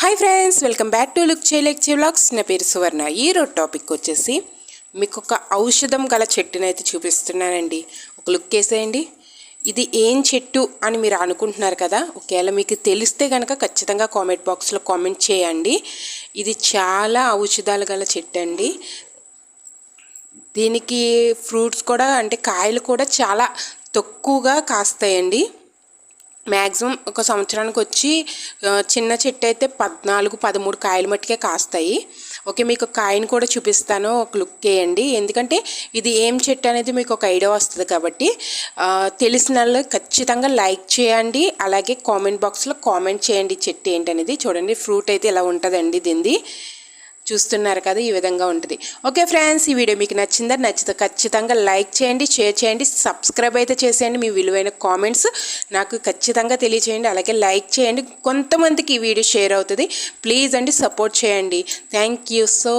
Hi friends welcome back to look చేయలేక్ vlogs నా పేరు సువర్ణ. ఈ టాపిక్ వచ్చేసి మీకు ఒక ఔషధం గల చెట్టుని అయితే చూపిస్తున్నానండి. ఒక లుక్ వేసేయండి. ఇది ఏం చెట్టు అని మీరు అనుకుంటున్నారు కదా ఒకవేళ మీకు తెలిస్తే కనుక ఖచ్చితంగా కామెంట్ బాక్స్లో కామెంట్ చేయండి. ఇది చాలా ఔషధాలు గల చెట్టు అండి దీనికి ఫ్రూట్స్ కూడా అంటే కాయలు కూడా చాలా తక్కువగా కాస్తాయండి. మ్యాక్సిమం ఒక సంవత్సరానికి వచ్చి చిన్న చెట్టు అయితే పద్నాలుగు పదమూడు కాయలు మట్టుకే కాస్తాయి. ఓకే మీకు కాయని కూడా చూపిస్తాను ఒక లుక్ వేయండి. ఎందుకంటే ఇది ఏం చెట్టు అనేది మీకు ఒక ఐడియా వస్తుంది కాబట్టి తెలిసిన వాళ్ళు ఖచ్చితంగా లైక్ చేయండి. అలాగే కామెంట్ బాక్స్లో కామెంట్ చేయండి చెట్టు ఏంటనేది. చూడండి ఫ్రూట్ అయితే ఇలా ఉంటుందండి దీనిది. చూస్తున్నారు కదా ఈ విధంగా ఉంటుంది. ఓకే ఫ్రెండ్స్ ఈ వీడియో మీకు నచ్చిందా? నచ్చితే ఖచ్చితంగా లైక్ చేయండి షేర్ చేయండి సబ్స్క్రైబ్ అయితే చేసేయండి. మీ విలువైన కామెంట్స్ నాకు ఖచ్చితంగా తెలియచేయండి. అలాగే లైక్ చేయండి. కొంతమందికి ఈ వీడియో షేర్ అవుతుంది. ప్లీజ్ అండి సపోర్ట్ చేయండి. Thank you so